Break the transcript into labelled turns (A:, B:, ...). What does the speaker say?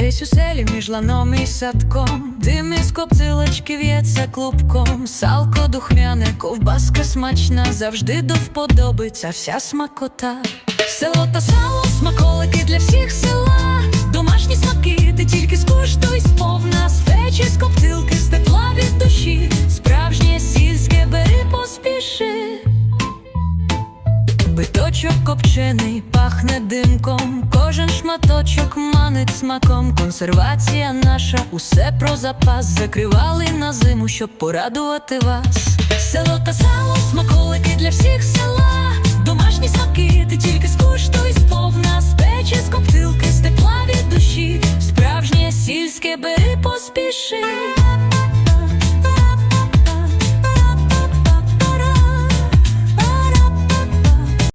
A: Десь у селі між ланом і садком, дим із коптилочки в'ється клубком, салко духмяне, ковбаска смачна, завжди до вподобиться вся смакота. Село та Биточок копчений пахне димком, кожен шматочок манить смаком. Консервація наша, усе про запас. Закривали на зиму, щоб порадувати вас. Село та сало, смаколики для всіх села. Домашні смаки, ти тільки скуштуй сповна з печі, з коптилки, з тепла від душі. Справжнє сільське бери поспіши.